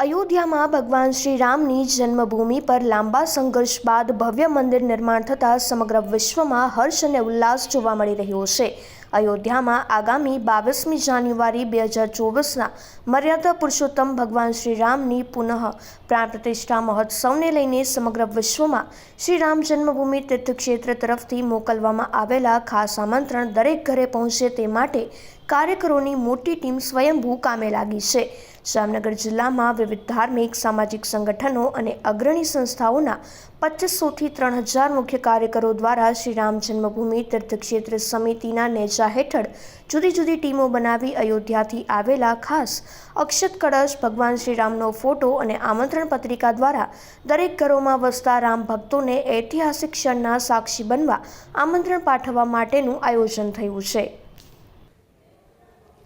અયોધ્યામાં ભગવાન શ્રી રામની જન્મભૂમિ પર લાંબા સંઘર્ષ બાદ ભવ્ય મંદિર નિર્માણ થતાં સમગ્ર વિશ્વમાં હર્ષ અને ઉલ્લાસ જોવા મળી રહ્યો છે. અયોધ્યામાં આગામી બાવીસમી જાન્યુઆરી બે હજાર ચોવીસના મર્યાદા પુરુષોત્તમ ભગવાન શ્રી રામની પુનઃ પ્રાણ પ્રતિષ્ઠા મહોત્સવને લઈને સમગ્ર વિશ્વમાં શ્રી રામ જન્મભૂમિ તીર્થક્ષેત્ર તરફથી મોકલવામાં આવેલા ખાસ આમંત્રણ દરેક ઘરે પહોંચે તે માટે કાર્યકરોની મોટી ટીમ સ્વયંભૂ કામે લાગી છે. જામનગર જિલ્લામાં વિવિધ ધાર્મિક, સામાજિક સંગઠનો અને અગ્રણી સંસ્થાઓના પચીસોથી ત્રણ હજાર મુખ્ય કાર્યકરો દ્વારા શ્રી રામ જન્મભૂમિ તીર્થક્ષેત્ર સમિતિના નેજા હેઠળ જુદી જુદી ટીમો બનાવી અયોધ્યાથી આવેલા ખાસ અક્ષત કળશ ભગવાન શ્રીરામનો ફોટો અને આમંત્રણ પત્રિકા દ્વારા દરેક ઘરોમાં વસતા રામ ભક્તોને ઐતિહાસિક ક્ષણના સાક્ષી બનવા, આમંત્રણ પાઠવવા માટેનું આયોજન થયું છે.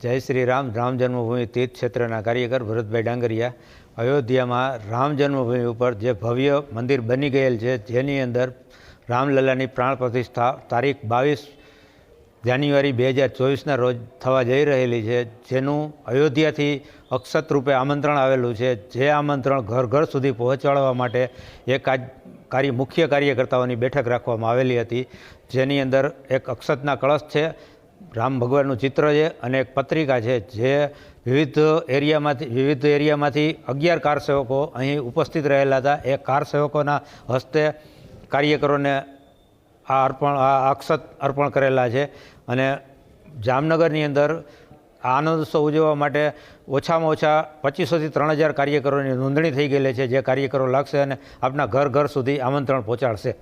જય શ્રી રામ. રામ જન્મભૂમિ તીર્થ ક્ષેત્રના કાર્યકર ભરતભાઈ ડાંગરિયા. અયોધ્યામાં રામ જન્મભૂમિ ઉપર જે ભવ્ય મંદિર બની ગયેલ છે, જેની અંદર રામલલ્લાની પ્રાણ પ્રતિષ્ઠા તારીખ બાવીસ જાન્યુઆરી બે હજાર ચોવીસના રોજ થવા જઈ રહેલી છે, જેનું અયોધ્યાથી અક્ષત રૂપે આમંત્રણ આવેલું છે. જે આમંત્રણ ઘર ઘર સુધી પહોંચાડવા માટે એક કાર્ય મુખ્ય કાર્યકર્તાઓની બેઠક રાખવામાં આવેલી હતી, જેની અંદર એક અક્ષતના કળશ છે રામ ભગવાનનું ચિત્ર છે અને એક પત્રિકા છે જે વિવિધ એરિયામાંથી વિવિધ એરિયામાંથી અગિયાર કાર સેવકો અહીં ઉપસ્થિત રહેલા હતા. એ કાર સેવકોના હસ્તે કાર્યકરોને આ અર્પણ, આ અક્ષત અર્પણ કરેલા છે અને જામનગરની અંદર આનંદ ઉત્સવ ઉજવવા માટે ઓછામાં ઓછા પચીસોથી ત્રણ હજાર કાર્યકરોની નોંધણી થઈ ગયેલી છે. જે કાર્યકરો લાગશે અને આપના ઘર ઘર સુધી આમંત્રણ પહોંચાડશે.